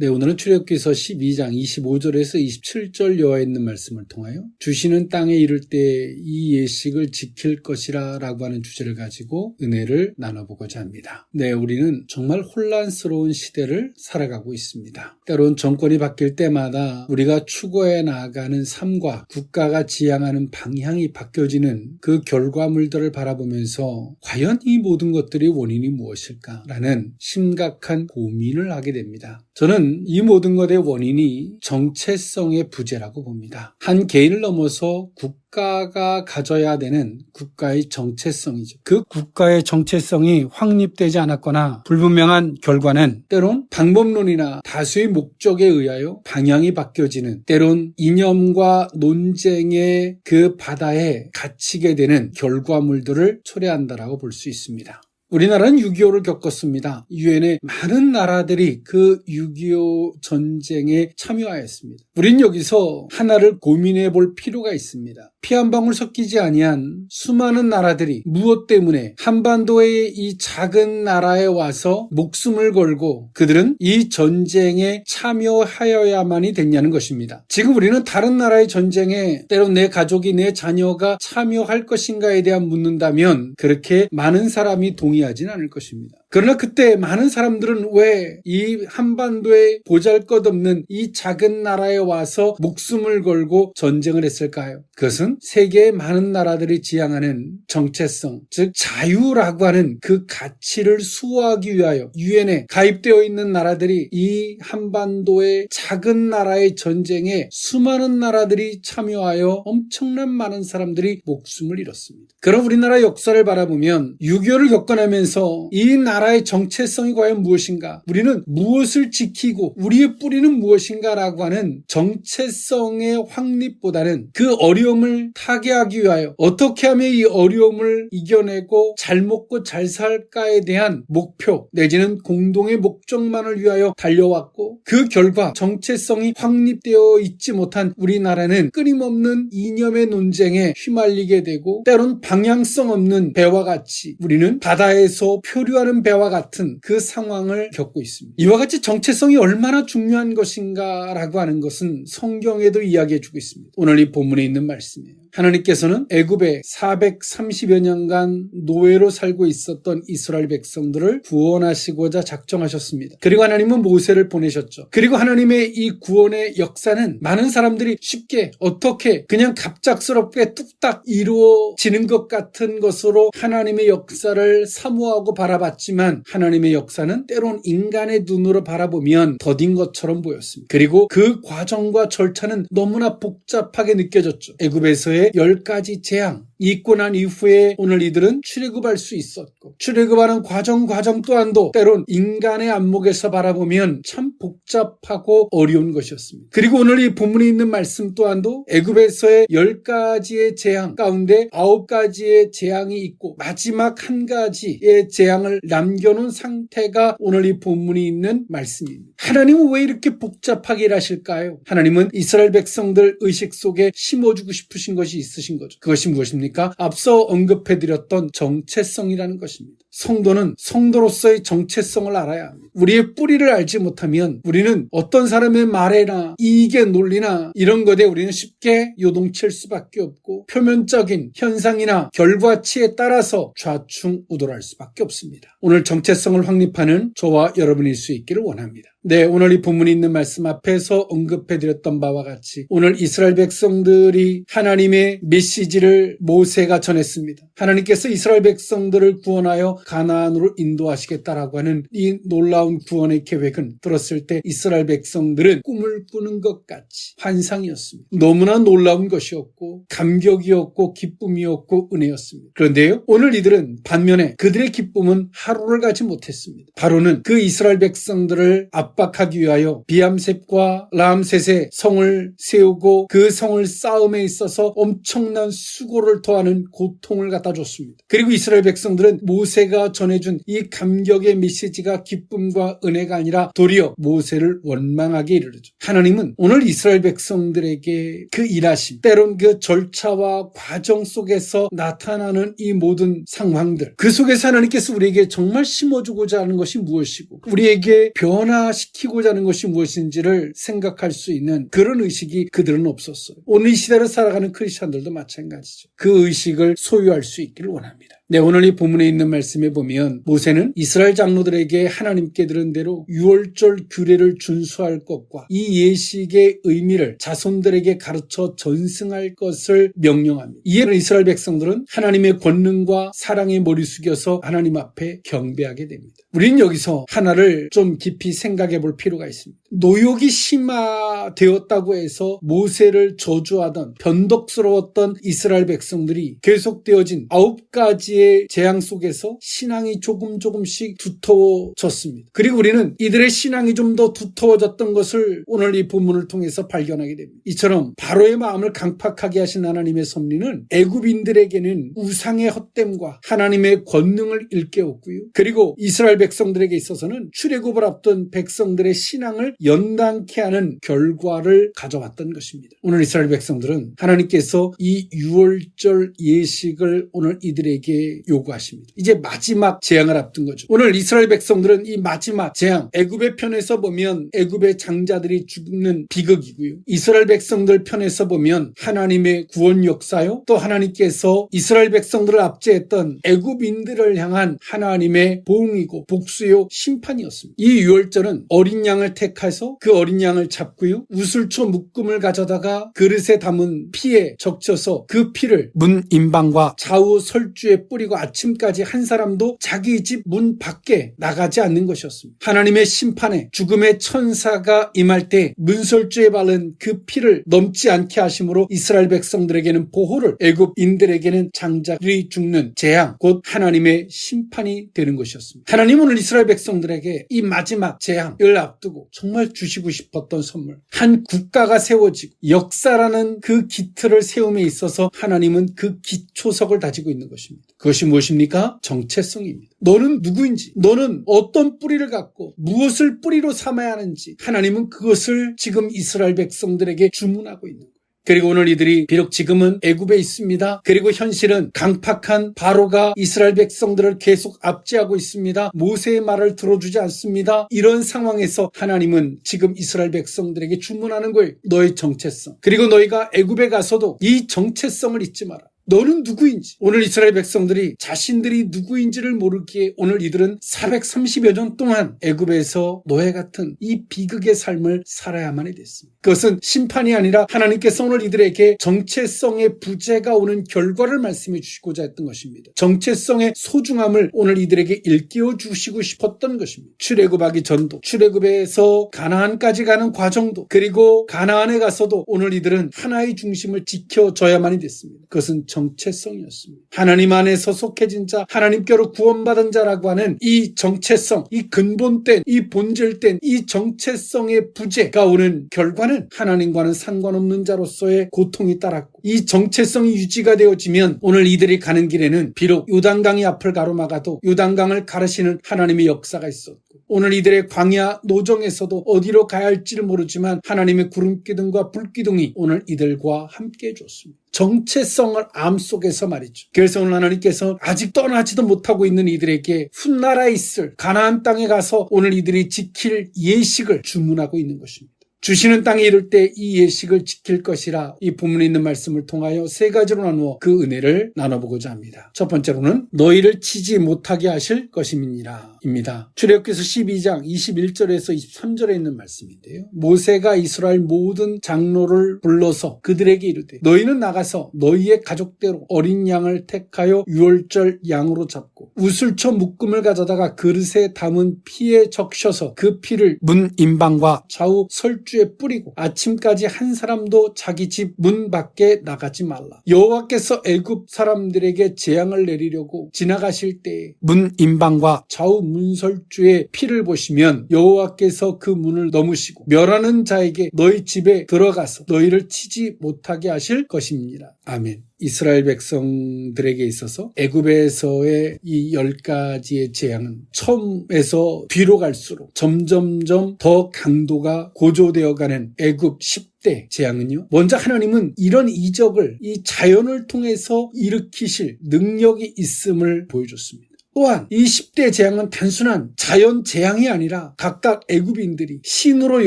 네, 오늘은 출애굽기서 12장 25절에서 27절 여와 있는 말씀을 통하여 주시는 땅에 이를 때 이 예식을 지킬 것이라 라고 하는 주제를 가지고 은혜를 나눠보고자 합니다. 네, 우리는 정말 혼란스러운 시대를 살아가고 있습니다. 때론 정권이 바뀔 때마다 우리가 추구해 나아가는 삶과 국가가 지향하는 방향이 바뀌어지는 그 결과물들을 바라보면서 과연 이 모든 것들이 원인이 무엇일까라는 심각한 고민을 하게 됩니다. 저는 이 모든 것의 원인이 정체성의 부재라고 봅니다. 한 개인을 넘어서 국가가 가져야 되는 국가의 정체성이죠. 그 국가의 정체성이 확립되지 않았거나 불분명한 결과는 때론 방법론이나 다수의 목적에 의하여 방향이 바뀌어지는 때론 이념과 논쟁의 그 바다에 갇히게 되는 결과물들을 초래한다라고 볼 수 있습니다. 우리나라는 6.25를 겪었습니다. 유엔의 많은 나라들이 그 6.25 전쟁에 참여하였습니다. 우린 여기서 하나를 고민해 볼 필요가 있습니다. 피 한 방울 섞이지 아니한 수많은 나라들이 무엇 때문에 한반도의 이 작은 나라에 와서 목숨을 걸고 그들은 이 전쟁에 참여하여야만이 됐냐는 것입니다. 지금 우리는 다른 나라의 전쟁에 때론 내 가족이 내 자녀가 참여할 것인가에 대한 묻는다면 그렇게 많은 사람이 동의하진 않을 것입니다. 그러나 그때 많은 사람들은 왜 이 한반도에 보잘 것 없는 이 작은 나라에 와서 목숨을 걸고 전쟁을 했을까요? 그것은 세계의 많은 나라들이 지향하는 정체성, 즉 자유라고 하는 그 가치를 수호하기 위하여 유엔에 가입되어 있는 나라들이 이 한반도의 작은 나라의 전쟁에 수많은 나라들이 참여하여 엄청난 많은 사람들이 목숨을 잃었습니다. 그럼 우리나라 역사를 바라보면 6.25를 겪어내면서 이 나라 의 정체성이 과연 무엇인가? 우리는 무엇을 지키고 우리의 뿌리는 무엇인가라고 하는 정체성의 확립보다는 그 어려움을 타개하기 위하여 어떻게 하면 이 어려움을 이겨내고 잘 먹고 잘 살까에 대한 목표 내지는 공동의 목적만을 위하여 달려왔고 그 결과 정체성이 확립되어 있지 못한 우리나라는 끊임없는 이념의 논쟁에 휘말리게 되고 때론 방향성 없는 배와 같이 우리는 바다에서 표류하는 배와 같은 그 상황을 겪고 있습니다. 이와 같이 정체성이 얼마나 중요한 것인가라고 하는 것은 성경에도 이야기해주고 있습니다. 오늘 이 본문에 있는 말씀이에요. 하나님께서는 애굽에 430여 년간 노예로 살고 있었던 이스라엘 백성들을 구원하시고자 작정하셨습니다. 그리고 하나님은 모세를 보내셨죠. 그리고 하나님의 이 구원의 역사는 많은 사람들이 쉽게 어떻게 그냥 갑작스럽게 뚝딱 이루어지는 것 같은 것으로 하나님의 역사를 사모하고 바라봤지만 하나님의 역사는 때론 인간의 눈으로 바라보면 더딘 것처럼 보였습니다. 그리고 그 과정과 절차는 너무나 복잡하게 느껴졌죠. 애굽에서의 이후에 열 가지 재앙 있고 난 이후에 오늘 이들은 출애굽할 수 있었고 출애굽하는 과정 과정 또한도 때론 인간의 안목에서 바라보면 참 복잡하고 어려운 것이었습니다. 그리고 오늘 이 본문에 있는 말씀 또한도 애굽에서의 열 가지의 재앙 가운데 아홉 가지의 재앙이 있고 마지막 한 가지의 재앙을 남겨놓은 상태가 오늘 이 본문이 있는 말씀입니다. 하나님은 왜 이렇게 복잡하게 일하실까요? 하나님은 이스라엘 백성들 의식 속에 심어주고 싶으신 것이 있으신 거죠. 그것이 무엇입니까? 앞서 언급해드렸던 정체성이라는 것입니다. 성도는 성도로서의 정체성을 알아야 합니다. 우리의 뿌리를 알지 못하면 우리는 어떤 사람의 말에나 이익의 논리나 이런 것에 우리는 쉽게 요동칠 수밖에 없고 표면적인 현상이나 결과치에 따라서 좌충우돌할 수밖에 없습니다. 오늘 정체성을 확립하는 저와 여러분일 수 있기를 원합니다. 네, 오늘 이 본문이 있는 말씀 앞에서 언급해드렸던 바와 같이 오늘 이스라엘 백성들이 하나님의 메시지를 모세가 전했습니다. 하나님께서 이스라엘 백성들을 구원하여 가나안으로 인도하시겠다라고 하는 이 놀라운 구원의 계획은 들었을 때 이스라엘 백성들은 꿈을 꾸는 것 같이 환상이었습니다. 너무나 놀라운 것이었고 감격이었고 기쁨이었고 은혜였습니다. 그런데요, 오늘 이들은 반면에 그들의 기쁨은 하루를 가지 못했습니다. 바로는 그 이스라엘 백성들을 앞 압박하기 위하여 비암셋과 라암셋의 성을 세우고 그 성을 싸움에 있어서 엄청난 수고를 토하는 고통을 갖다 줬습니다. 그리고 이스라엘 백성들은 모세가 전해준 이 감격의 메시지가 기쁨과 은혜가 아니라 도리어 모세를 원망하게 이르르죠. 하나님은 오늘 이스라엘 백성들에게 그 일하심, 때론 그 절차와 과정 속에서 나타나는 이 모든 상황들, 그 속에서 하나님께서 우리에게 정말 심어주고자 하는 것이 무엇이고, 우리에게 변화 시키고자 하는 것이 무엇인지를 생각할 수 있는 그런 의식이 그들은 없었어요. 오늘 이 시대를 살아가는 크리스천들도 마찬가지죠. 그 의식을 소유할 수 있기를 원합니다. 네, 오늘 이 본문에 있는 말씀에 보면 모세는 이스라엘 장로들에게 하나님께 들은 대로 6월절 규례를 준수할 것과 이 예식의 의미를 자손들에게 가르쳐 전승할 것을 명령합니다. 이에 이스라엘 백성들은 하나님의 권능과 사랑에 머리 숙여서 하나님 앞에 경배하게 됩니다. 우리는 여기서 하나를 좀 깊이 생각해 볼 필요가 있습니다. 노욕이 심화되었다고 해서 모세를 저주하던 변덕스러웠던 이스라엘 백성들이 계속되어진 아홉 가지의 재앙 속에서 신앙이 조금 조금씩 두터워졌습니다. 그리고 우리는 이들의 신앙이 좀 더 두터워졌던 것을 오늘 이 본문을 통해서 발견하게 됩니다. 이처럼 바로의 마음을 강팍하게 하신 하나님의 섭리는 애굽인들에게는 우상의 헛됨과 하나님의 권능을 일깨웠고요. 그리고 이스라엘 백성들에게 있어서는 출애굽을 앞둔 백성들의 신앙을 연단케 하는 결과를 가져왔던 것입니다. 오늘 이스라엘 백성들은 하나님께서 이 6월절 예식을 오늘 이들에게 요구하십니다. 이제 마지막 재앙을 앞둔 거죠. 오늘 이스라엘 백성들은 이 마지막 재앙 애굽의 편에서 보면 애굽의 장자들이 죽는 비극이고요. 이스라엘 백성들 편에서 보면 하나님의 구원 역사요. 또 하나님께서 이스라엘 백성들을 압제했던 애굽인들을 향한 하나님의 보응이고 복수요 심판이었습니다. 이 6월절은 어린 양을 택해서 그 어린 양을 잡고요. 우슬초 묶음을 가져다가 그릇에 담은 피에 적셔서 그 피를 문 인방과 좌우 설주에 뿌리고 아침까지 한 사람도 자기 집 문 밖에 나가지 않는 것이었습니다. 하나님의 심판에 죽음의 천사가 임할 때 문설주에 바른 그 피를 넘지 않게 하심으로 이스라엘 백성들에게는 보호를 애굽인들에게는 장자들이 죽는 재앙 곧 하나님의 심판이 되는 것이었습니다. 하나님은 오늘 이스라엘 백성들에게 이 마지막 재앙을 앞두고 정말 주시고 싶었던 선물 한 국가가 세워지고 역사라는 그 기틀을 세움에 있어서 하나님은 그 기초석을 다지고 있는 것입니다. 그것이 무엇입니까? 정체성입니다. 너는 누구인지, 너는 어떤 뿌리를 갖고 무엇을 뿌리로 삼아야 하는지 하나님은 그것을 지금 이스라엘 백성들에게 주문하고 있는 거예요. 그리고 오늘 이들이 비록 지금은 애굽에 있습니다. 그리고 현실은 강팍한 바로가 이스라엘 백성들을 계속 압제하고 있습니다. 모세의 말을 들어주지 않습니다. 이런 상황에서 하나님은 지금 이스라엘 백성들에게 주문하는 거예요. 너의 정체성. 그리고 너희가 애굽에 가서도 이 정체성을 잊지 마라. 너는 누구인지 오늘 이스라엘 백성들이 자신들이 누구인지를 모르기에 오늘 이들은 430여 년 동안 애굽에서 노예 같은 이 비극의 삶을 살아야만이 됐습니다. 그것은 심판이 아니라 하나님께서 오늘 이들에게 정체성의 부재가 오는 결과를 말씀해 주시고자 했던 것입니다. 정체성의 소중함을 오늘 이들에게 일깨워 주시고 싶었던 것입니다. 출애굽하기 전도, 출애굽에서 가나안까지 가는 과정도, 그리고 가나안에 가서도 오늘 이들은 하나의 중심을 지켜줘야만이 됐습니다. 그것은 정 체성이었습니다. 하나님 안에서 속해진 자, 하나님께로 구원받은 자라고 하는 이 정체성, 이 근본된, 이 본질된 이 정체성의 부재가 오는 결과는 하나님과는 상관없는 자로서의 고통이 따랐고 이 정체성이 유지가 되어지면 오늘 이들이 가는 길에는 비록 요단강이 앞을 가로막아도 요단강을 가르시는 하나님의 역사가 있었고 오늘 이들의 광야 노정에서도 어디로 가야 할지를 모르지만 하나님의 구름기둥과 불기둥이 오늘 이들과 함께 해줬습니다. 정체성을 암 속에서 말이죠. 그래서 오늘 하나님께서 아직 떠나지도 못하고 있는 이들에게 훗나라에 있을 가나안 땅에 가서 오늘 이들이 지킬 예식을 주문하고 있는 것입니다. 주시는 땅에 이를 때 이 예식을 지킬 것이라 이 본문에 있는 말씀을 통하여 세 가지로 나누어 그 은혜를 나눠보고자 합니다. 첫 번째로는 너희를 치지 못하게 하실 것임이니라 입니다. 출애굽기서 12장 21절에서 23절에 있는 말씀인데요. 모세가 이스라엘 모든 장로를 불러서 그들에게 이르되 너희는 나가서 너희의 가족대로 어린 양을 택하여 유월절 양으로 잡고 우슬초 묶음을 가져다가 그릇에 담은 피에 적셔서 그 피를 문 인방과 좌우 설주에 뿌리고 아침까지 한 사람도 자기 집 문 밖에 나가지 말라. 여호와께서 애굽 사람들에게 재앙을 내리려고 지나가실 때문 인방과 좌우 문설주의 피를 보시면 여호와께서 그 문을 넘으시고 멸하는 자에게 너희 집에 들어가서 너희를 치지 못하게 하실 것입니다. 아멘. 이스라엘 백성들에게 있어서 애굽에서의 이 열 가지의 재앙은 처음에서 뒤로 갈수록 점점점 더 강도가 고조되어 가는 애굽 10대 재앙은요. 먼저 하나님은 이런 이적을 이 자연을 통해서 일으키실 능력이 있음을 보여줬습니다. 또한 이 10대 재앙은 단순한 자연 재앙이 아니라 각각 애굽인들이 신으로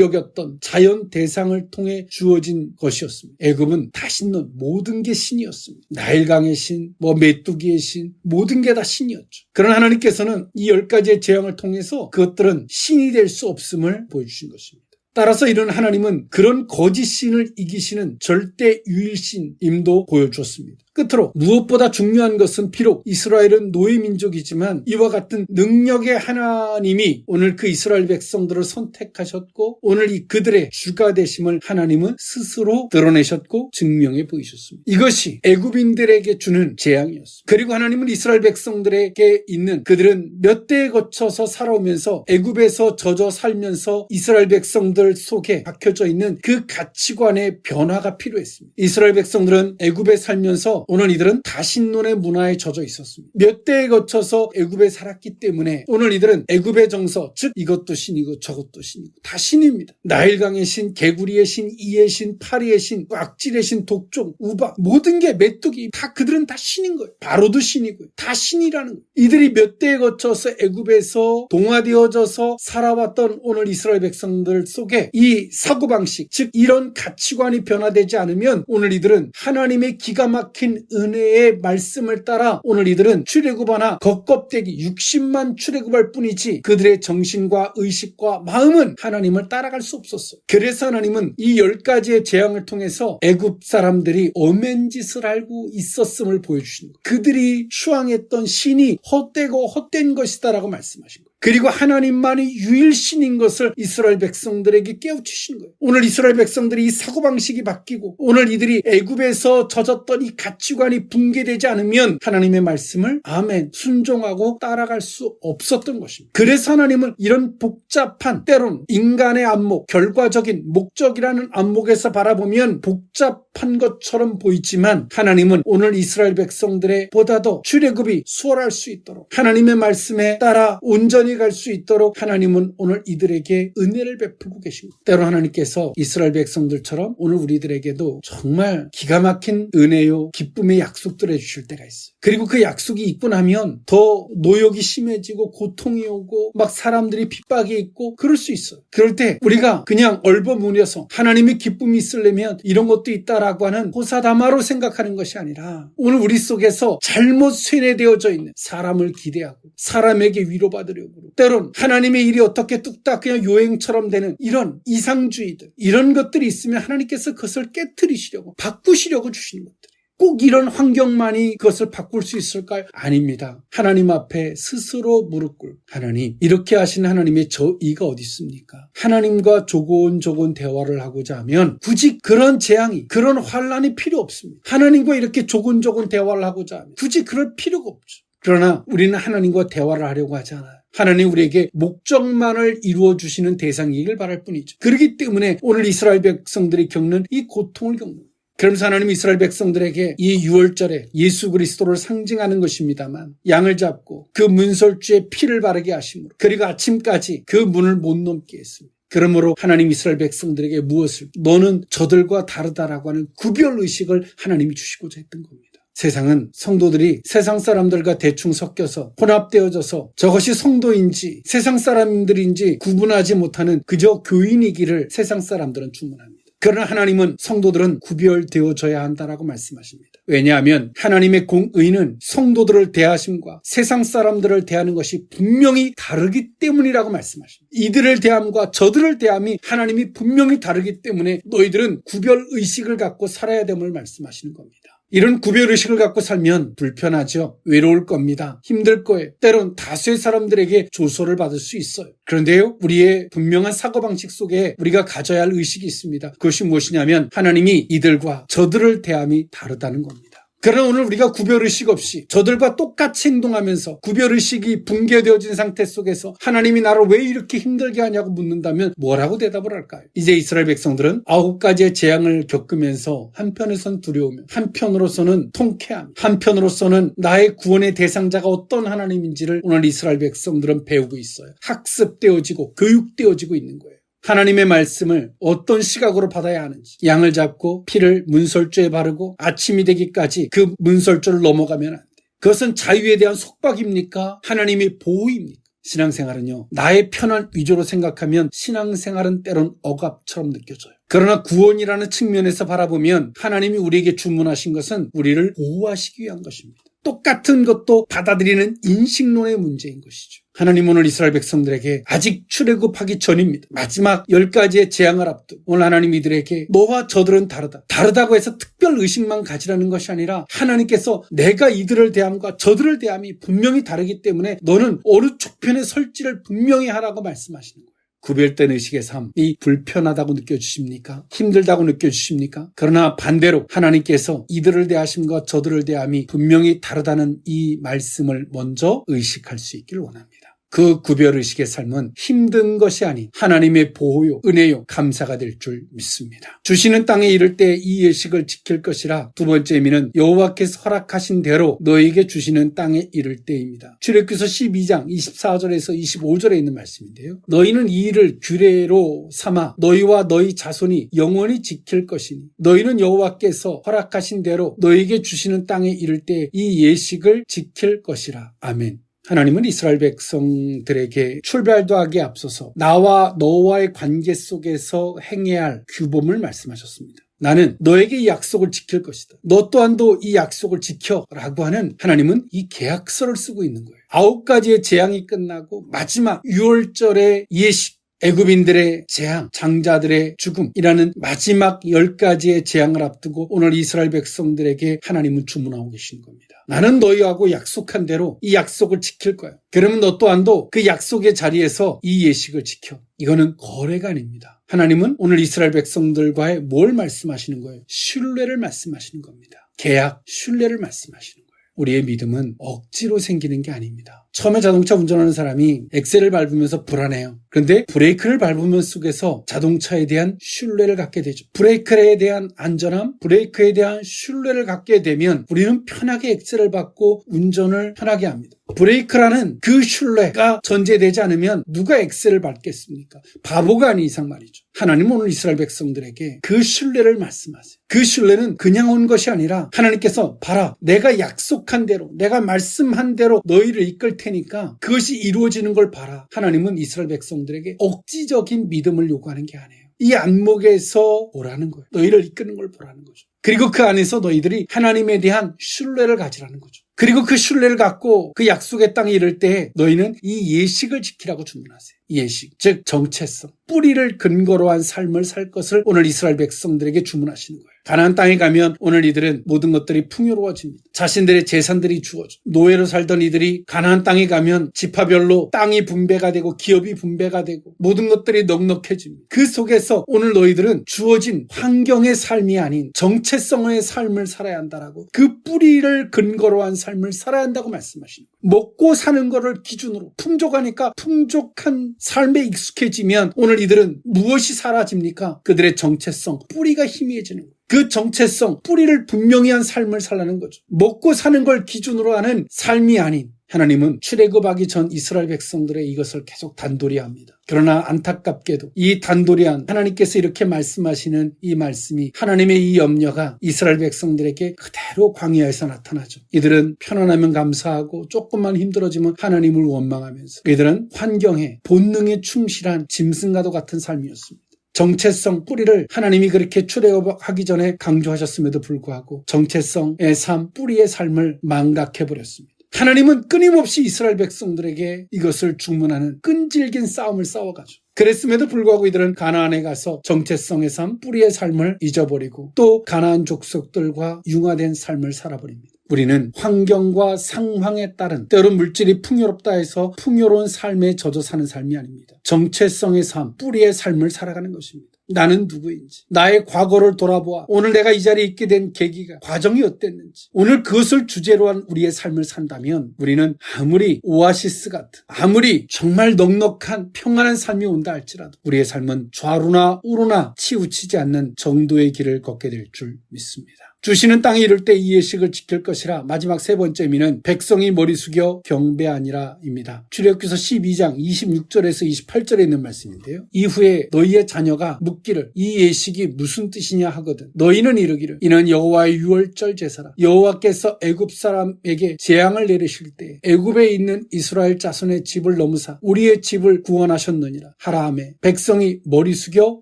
여겼던 자연 대상을 통해 주어진 것이었습니다. 애굽은 다신론 모든 게 신이었습니다. 나일강의 신, 뭐 메뚜기의 신, 모든 게 다 신이었죠. 그러나 하나님께서는 이 열 가지의 재앙을 통해서 그것들은 신이 될 수 없음을 보여주신 것입니다. 따라서 이런 하나님은 그런 거짓 신을 이기시는 절대 유일신임도 보여주었습니다. 끝으로 무엇보다 중요한 것은 비록 이스라엘은 노예 민족이지만 이와 같은 능력의 하나님이 오늘 그 이스라엘 백성들을 선택하셨고 오늘 이 그들의 주가 되심을 하나님은 스스로 드러내셨고 증명해 보이셨습니다. 이것이 애굽인들에게 주는 재앙이었습니다. 그리고 하나님은 이스라엘 백성들에게 있는 그들은 몇 대에 거쳐서 살아오면서 애굽에서 젖어 살면서 이스라엘 백성들 속에 박혀져 있는 그 가치관의 변화가 필요했습니다. 이스라엘 백성들은 애굽에 살면서 오늘 이들은 다신론의 문화에 젖어 있었습니다. 몇 대에 거쳐서 애굽에 살았기 때문에 오늘 이들은 애굽의 정서, 즉 이것도 신이고 저것도 신이고 다 신입니다. 나일강의 신, 개구리의 신, 이의 신, 파리의 신, 악질의 신, 독종, 우박 모든 게 메뚜기 다 그들은 다 신인 거예요. 바로도 신이고요. 다 신이라는 거예요. 이들이 몇 대에 거쳐서 애굽에서 동화되어져서 살아왔던 오늘 이스라엘 백성들 속에 이 사고방식, 즉 이런 가치관이 변화되지 않으면 오늘 이들은 하나님의 기가 막힌 은혜의 말씀을 따라 오늘 이들은 출애굽하나 겉껍데기 60만 출애굽할 뿐이지 그들의 정신과 의식과 마음은 하나님을 따라갈 수 없었어. 그래서 하나님은 이 열 가지의 재앙을 통해서 애굽 사람들이 어맨 짓을 알고 있었음을 보여주시는 거예요. 그들이 추앙했던 신이 헛되고 헛된 것이다라고 말씀하신 거예요. 그리고 하나님만이 유일신인 것을 이스라엘 백성들에게 깨우치신 거예요. 오늘 이스라엘 백성들이 이 사고방식이 바뀌고 오늘 이들이 애굽에서 젖었던 이 가치관이 붕괴되지 않으면 하나님의 말씀을 아멘 순종하고 따라갈 수 없었던 것입니다. 그래서 하나님은 이런 복잡한 때론 인간의 안목, 결과적인 목적이라는 안목에서 바라보면 복잡한 것처럼 보이지만 하나님은 오늘 이스라엘 백성들의 보다도 출애굽이 수월할 수 있도록 하나님의 말씀에 따라 온전히 갈 수 있도록 하나님은 오늘 이들에게 은혜를 베풀고 계십니다. 때로 하나님께서 이스라엘 백성들처럼 오늘 우리들에게도 정말 기가 막힌 은혜요 기쁨의 약속들을 해주실 때가 있어요. 그리고 그 약속이 있고 나면 더 노역이 심해지고 고통이 오고 막 사람들이 핍박이 있고 그럴 수 있어요. 그럴 때 우리가 그냥 얼버무려서 하나님의 기쁨이 있으려면 이런 것도 있다라고 하는 호사다마로 생각하는 것이 아니라 오늘 우리 속에서 잘못 쇠뇌되어져 있는 사람을 기대하고 사람에게 위로받으려고 때론 하나님의 일이 어떻게 뚝딱 그냥 요행처럼 되는 이런 이상주의들 이런 것들이 있으면 하나님께서 그것을 깨뜨리시려고 바꾸시려고 주시는 것들. 꼭 이런 환경만이 그것을 바꿀 수 있을까요? 아닙니다. 하나님 앞에 스스로 무릎 꿇 하나님 이렇게 하신 하나님의 저 이가 어디 있습니까? 하나님과 조곤조곤 대화를 하고자 하면 굳이 그런 재앙이 그런 환란이 필요 없습니다. 하나님과 이렇게 조곤조곤 대화를 하고자 하면 굳이 그럴 필요가 없죠. 그러나 우리는 하나님과 대화를 하려고 하지 않아요. 하나님 우리에게 목적만을 이루어 주시는 대상이길 바랄 뿐이죠. 그렇기 때문에 오늘 이스라엘 백성들이 겪는 이 고통을 겪는 그러면서 하나님 이스라엘 백성들에게 이 6월절에 예수 그리스도를 상징하는 것입니다만 양을 잡고 그 문설주에 피를 바르게 하심으로 그리고 아침까지 그 문을 못 넘게 했습니다. 그러므로 하나님 이스라엘 백성들에게 무엇을 너는 저들과 다르다라고 하는 구별 의식을 하나님이 주시고자 했던 겁니다. 세상은 성도들이 세상 사람들과 대충 섞여서 혼합되어져서 저것이 성도인지 세상 사람들인지 구분하지 못하는 그저 교인이기를 세상 사람들은 주문합니다. 그러나 하나님은 성도들은 구별되어져야 한다라고 말씀하십니다. 왜냐하면 하나님의 공의는 성도들을 대하심과 세상 사람들을 대하는 것이 분명히 다르기 때문이라고 말씀하십니다. 이들을 대함과 저들을 대함이 하나님이 분명히 다르기 때문에 너희들은 구별 의식을 갖고 살아야 됨을 말씀하시는 겁니다. 이런 구별의식을 갖고 살면 불편하죠. 외로울 겁니다. 힘들 거예요. 때론 다수의 사람들에게 조소를 받을 수 있어요. 그런데요, 우리의 분명한 사고방식 속에 우리가 가져야 할 의식이 있습니다. 그것이 무엇이냐면 하나님이 이들과 저들을 대함이 다르다는 겁니다. 그러나 오늘 우리가 구별의식 없이 저들과 똑같이 행동하면서 구별의식이 붕괴되어진 상태 속에서 하나님이 나를 왜 이렇게 힘들게 하냐고 묻는다면 뭐라고 대답을 할까요? 이제 이스라엘 백성들은 아홉 가지의 재앙을 겪으면서 한편에선 두려우며 한편으로서는 통쾌함 한편으로서는 나의 구원의 대상자가 어떤 하나님인지를 오늘 이스라엘 백성들은 배우고 있어요. 학습되어지고 교육되어지고 있는 거예요. 하나님의 말씀을 어떤 시각으로 받아야 하는지 양을 잡고 피를 문설주에 바르고 아침이 되기까지 그 문설주를 넘어가면 안 돼. 그것은 자유에 대한 속박입니까? 하나님의 보호입니까? 신앙생활은요, 나의 편한 위주로 생각하면 신앙생활은 때론 억압처럼 느껴져요. 그러나 구원이라는 측면에서 바라보면 하나님이 우리에게 주문하신 것은 우리를 보호하시기 위한 것입니다. 똑같은 것도 받아들이는 인식론의 문제인 것이죠. 하나님 오늘 이스라엘 백성들에게 아직 출애굽하기 전입니다. 마지막 열 가지의 재앙을 앞두고 오늘 하나님 이들에게 너와 저들은 다르다. 다르다고 해서 특별 의식만 가지라는 것이 아니라 하나님께서 내가 이들을 대함과 저들을 대함이 분명히 다르기 때문에 너는 어느 쪽편에 설지를 분명히 하라고 말씀하시는 거예요. 구별된 의식의 삶이 불편하다고 느껴지십니까? 힘들다고 느껴지십니까? 그러나 반대로 하나님께서 이들을 대하심과 저들을 대함이 분명히 다르다는 이 말씀을 먼저 의식할 수 있기를 원합니다. 그 구별의식의 삶은 힘든 것이 아닌 하나님의 보호요, 은혜요, 감사가 될 줄 믿습니다. 주시는 땅에 이를 때 이 예식을 지킬 것이라 두 번째 의미는 여호와께서 허락하신 대로 너에게 주시는 땅에 이를 때입니다. 출애굽기서 12장 24절에서 25절에 있는 말씀인데요. 너희는 이 일을 규례로 삼아 너희와 너희 자손이 영원히 지킬 것이니 너희는 여호와께서 허락하신 대로 너에게 주시는 땅에 이를 때 이 예식을 지킬 것이라. 아멘. 하나님은 이스라엘 백성들에게 출발도 하기에 앞서서 나와 너와의 관계 속에서 행해야 할 규범을 말씀하셨습니다. 나는 너에게 이 약속을 지킬 것이다. 너 또한도 이 약속을 지켜. 라고 하는 하나님은 이 계약서를 쓰고 있는 거예요. 아홉 가지의 재앙이 끝나고 마지막 6월절의 예식, 애굽인들의 재앙, 장자들의 죽음이라는 마지막 열 가지의 재앙을 앞두고 오늘 이스라엘 백성들에게 하나님은 주문하고 계신 겁니다. 나는 너희하고 약속한 대로 이 약속을 지킬 거야. 그러면 너 또한도 그 약속의 자리에서 이 예식을 지켜. 이거는 거래가 아닙니다. 하나님은 오늘 이스라엘 백성들과의 뭘 말씀하시는 거예요? 신뢰를 말씀하시는 겁니다. 계약, 신뢰를 말씀하시는 거예요. 우리의 믿음은 억지로 생기는 게 아닙니다. 처음에 자동차 운전하는 사람이 엑셀을 밟으면서 불안해요. 그런데 브레이크를 밟으면 속에서 자동차에 대한 신뢰를 갖게 되죠. 브레이크에 대한 안전함, 브레이크에 대한 신뢰를 갖게 되면 우리는 편하게 엑셀을 밟고 운전을 편하게 합니다. 브레이크라는 그 신뢰가 전제되지 않으면 누가 엑셀을 밟겠습니까? 바보가 아닌 이상 말이죠. 하나님 오늘 이스라엘 백성들에게 그 신뢰를 말씀하세요. 그 신뢰는 그냥 온 것이 아니라 하나님께서 봐라 내가 약속한 대로 내가 말씀한 대로 너희를 이끌 테니까 그것이 이루어지는 걸 봐라. 하나님은 이스라엘 백성들에게 억지적인 믿음을 요구하는 게 아니에요. 이 안목에서 보라는 거예요. 너희를 이끄는 걸 보라는 거죠. 그리고 그 안에서 너희들이 하나님에 대한 신뢰를 가지라는 거죠. 그리고 그 신뢰를 갖고 그 약속의 땅에 이를 때 너희는 이 예식을 지키라고 주문하세요. 예식, 즉 정체성, 뿌리를 근거로 한 삶을 살 것을 오늘 이스라엘 백성들에게 주문하시는 거예요. 가나안 땅에 가면 오늘 이들은 모든 것들이 풍요로워집니다. 자신들의 재산들이 주어져. 노예로 살던 이들이 가나안 땅에 가면 지파별로 땅이 분배가 되고 기업이 분배가 되고 모든 것들이 넉넉해집니다. 그 속에서 오늘 너희들은 주어진 환경의 삶이 아닌 정체성의 삶을 살아야 한다라고 그 뿌리를 근거로 한 삶을 살아야 한다고 말씀하십니다. 먹고 사는 거를 기준으로 풍족하니까 풍족한 삶에 익숙해지면 오늘 이들은 무엇이 사라집니까? 그들의 정체성, 뿌리가 희미해지는 거예요. 그 정체성, 뿌리를 분명히 한 삶을 살라는 거죠. 먹고 사는 걸 기준으로 하는 삶이 아닌 하나님은 출애굽하기 전 이스라엘 백성들의 이것을 계속 단돌이 합니다. 그러나 안타깝게도 이 단돌이한 하나님께서 이렇게 말씀하시는 이 말씀이 하나님의 이 염려가 이스라엘 백성들에게 그대로 광야에서 나타나죠. 이들은 편안하면 감사하고 조금만 힘들어지면 하나님을 원망하면서 이들은 환경에 본능에 충실한 짐승과도 같은 삶이었습니다. 정체성 뿌리를 하나님이 그렇게 출애굽하기 전에 강조하셨음에도 불구하고 정체성의 삶 뿌리의 삶을 망각해 버렸습니다. 하나님은 끊임없이 이스라엘 백성들에게 이것을 주문하는 끈질긴 싸움을 싸워가죠. 그랬음에도 불구하고 이들은 가나안에 가서 정체성의 삶, 뿌리의 삶을 잊어버리고 또 가나안 족속들과 융화된 삶을 살아버립니다. 우리는 환경과 상황에 따른 때론 물질이 풍요롭다 해서 풍요로운 삶에 젖어 사는 삶이 아닙니다. 정체성의 삶, 뿌리의 삶을 살아가는 것입니다. 나는 누구인지, 나의 과거를 돌아보아 오늘 내가 이 자리에 있게 된 계기가, 과정이 어땠는지, 오늘 그것을 주제로 한 우리의 삶을 산다면 우리는 아무리 오아시스 같은, 아무리 정말 넉넉한 평안한 삶이 온다 할지라도 우리의 삶은 좌루나 우루나 치우치지 않는 정도의 길을 걷게 될 줄 믿습니다. 주시는 땅에 이를 때이 예식을 지킬 것이라. 마지막 세 번째 의미는 백성이 머리 숙여 경배하니라입니다. 출애굽기서 12장 26절에서 28절에 있는 말씀인데요. 이후에 너희의 자녀가 묻기를 이 예식이 무슨 뜻이냐 하거든 너희는 이르기를 이는 여호와의 유월절 제사라. 여호와께서 애굽 사람에게 재앙을 내리실 때 애굽에 있는 이스라엘 자손의 집을 넘으사 우리의 집을 구원하셨느니라. 하라함에 백성이 머리 숙여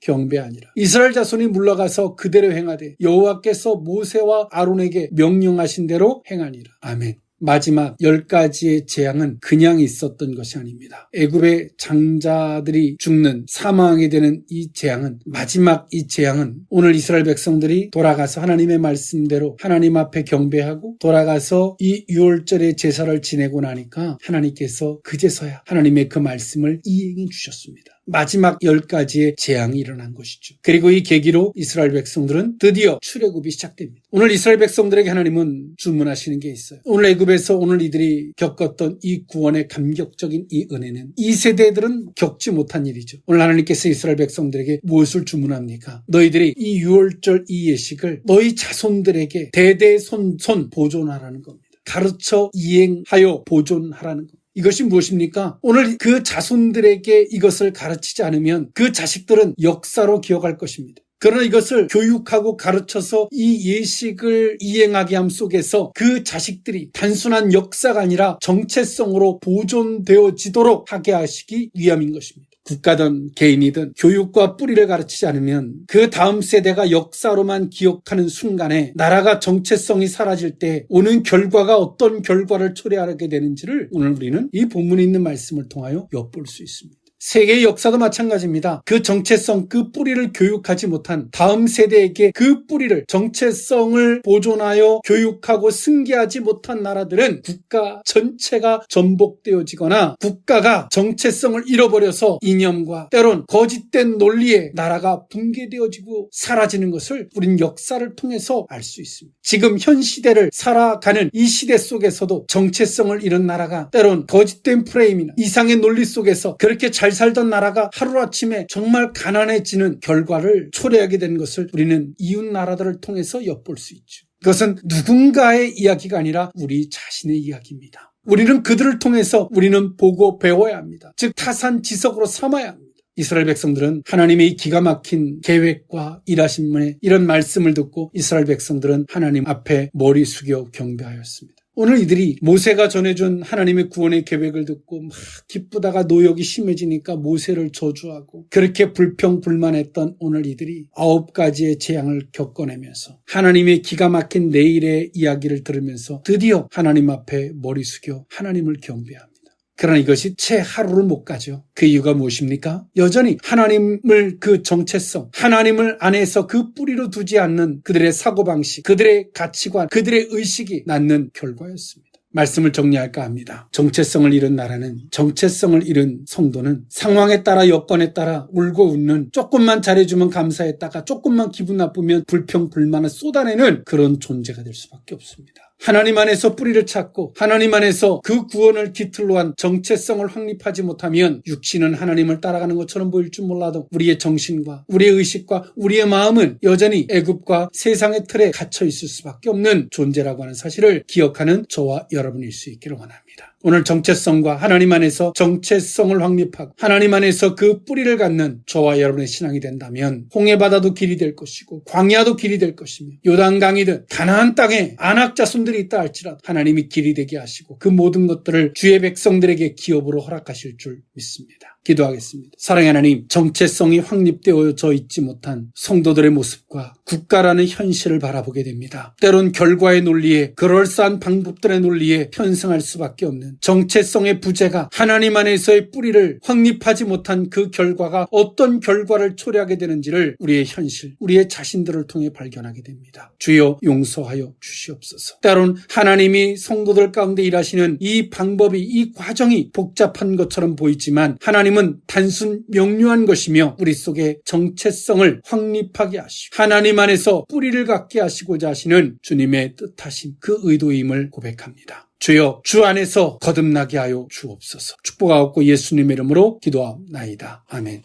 경배하니라. 이스라엘 자손이 물러가서 그대로 행하되 여호와께서 모세 와 아론에게 명령하신 대로 행하니라 아멘 마지막 열 가지의 재앙은 그냥 있었던 것이 아닙니다. 애굽의 장자들이 죽는 사망하게 되는 이 재앙은 마지막 이 재앙은 오늘 이스라엘 백성들이 돌아가서 하나님의 말씀대로 하나님 앞에 경배하고 돌아가서 이 유월절의 제사를 지내고 나니까 하나님께서 그제서야 하나님의 그 말씀을 이행해 주셨습니다. 마지막 열 가지의 재앙이 일어난 것이죠. 그리고 이 계기로 이스라엘 백성들은 드디어 출애굽이 시작됩니다. 오늘 이스라엘 백성들에게 하나님은 주문하시는 게 있어요. 오늘 애굽에서 오늘 이들이 겪었던 이 구원의 감격적인 이 은혜는 이 세대들은 겪지 못한 일이죠. 오늘 하나님께서 이스라엘 백성들에게 무엇을 주문합니까? 너희들이 이 유월절 이 예식을 너희 자손들에게 대대손손 보존하라는 겁니다. 가르쳐 이행하여 보존하라는 겁니다. 이것이 무엇입니까? 오늘 그 자손들에게 이것을 가르치지 않으면 그 자식들은 역사로 기억할 것입니다. 그러나 이것을 교육하고 가르쳐서 이 예식을 이행하게 함 속에서 그 자식들이 단순한 역사가 아니라 정체성으로 보존되어지도록 하게 하시기 위함인 것입니다. 국가든 개인이든 교육과 뿌리를 가르치지 않으면 그 다음 세대가 역사로만 기억하는 순간에 나라가 정체성이 사라질 때 오는 결과가 어떤 결과를 초래하게 되는지를 오늘 우리는 이 본문에 있는 말씀을 통하여 엿볼 수 있습니다. 세계의 역사도 마찬가지입니다. 그 정체성, 그 뿌리를 교육하지 못한 다음 세대에게 그 뿌리를 정체성을 보존하여 교육하고 승계하지 못한 나라들은 국가 전체가 전복되어지거나 국가가 정체성을 잃어버려서 이념과 때론 거짓된 논리에 나라가 붕괴되어지고 사라지는 것을 우린 역사를 통해서 알 수 있습니다. 지금 현 시대를 살아가는 이 시대 속에서도 정체성을 잃은 나라가 때론 거짓된 프레임이나 이상의 논리 속에서 그렇게 잘 살던 나라가 하루아침에 정말 가난해지는 결과를 초래하게 된 것을 우리는 이웃 나라들을 통해서 엿볼 수 있죠. 그것은 누군가의 이야기가 아니라 우리 자신의 이야기입니다. 우리는 그들을 통해서 우리는 보고 배워야 합니다. 즉 타산 지석으로 삼아야 합니다. 이스라엘 백성들은 하나님의 이 기가 막힌 계획과 일하심에 이런 말씀을 듣고 이스라엘 백성들은 하나님 앞에 머리 숙여 경배하였습니다. 오늘 이들이 모세가 전해준 하나님의 구원의 계획을 듣고 막 기쁘다가 노역이 심해지니까 모세를 저주하고 그렇게 불평불만했던 오늘 이들이 아홉 가지의 재앙을 겪어내면서 하나님의 기가 막힌 내일의 이야기를 들으면서 드디어 하나님 앞에 머리 숙여 하나님을 경배합니다. 그러나 이것이 채 하루를 못 가죠. 그 이유가 무엇입니까? 여전히 하나님을 그 정체성, 하나님을 안에서 그 뿌리로 두지 않는 그들의 사고방식, 그들의 가치관, 그들의 의식이 낳는 결과였습니다. 말씀을 정리할까 합니다. 정체성을 잃은 나라는 정체성을 잃은 성도는 상황에 따라 여건에 따라 울고 웃는 조금만 잘해주면 감사했다가 조금만 기분 나쁘면 불평 불만을 쏟아내는 그런 존재가 될 수밖에 없습니다. 하나님 안에서 뿌리를 찾고 하나님 안에서 그 구원을 기틀로 한 정체성을 확립하지 못하면 육신은 하나님을 따라가는 것처럼 보일 줄 몰라도 우리의 정신과 우리의 의식과 우리의 마음은 여전히 애굽과 세상의 틀에 갇혀 있을 수밖에 없는 존재라고 하는 사실을 기억하는 저와 여러분일 수 있기를 원합니다. 오늘 정체성과 하나님 안에서 정체성을 확립하고 하나님 안에서 그 뿌리를 갖는 저와 여러분의 신앙이 된다면 홍해바다도 길이 될 것이고 광야도 길이 될 것이며 요단강이든 가나안 땅에 안악자손들이 있다 할지라도 하나님이 길이 되게 하시고 그 모든 것들을 주의 백성들에게 기업으로 허락하실 줄 믿습니다. 기도하겠습니다. 사랑의 하나님, 정체성이 확립되어져 있지 못한 성도들의 모습과 국가라는 현실을 바라보게 됩니다. 때론 결과의 논리에 그럴싸한 방법들의 논리에 편승할 수밖에 없는 정체성의 부재가 하나님 안에서의 뿌리를 확립하지 못한 그 결과가 어떤 결과를 초래하게 되는지를 우리의 현실, 우리의 자신들을 통해 발견하게 됩니다. 주여 용서하여 주시옵소서. 때론 하나님이 성도들 가운데 일하시는 이 방법이 이 과정이 복잡한 것처럼 보이지만 하나님 하나님은 단순 명료한 것이며 우리 속에 정체성을 확립하게 하시고 하나님 안에서 뿌리를 갖게 하시고자 하시는 주님의 뜻하신 그 의도임을 고백합니다. 주여 주 안에서 거듭나게 하여 주옵소서. 축복하옵고 예수님의 이름으로 기도하옵나이다. 아멘.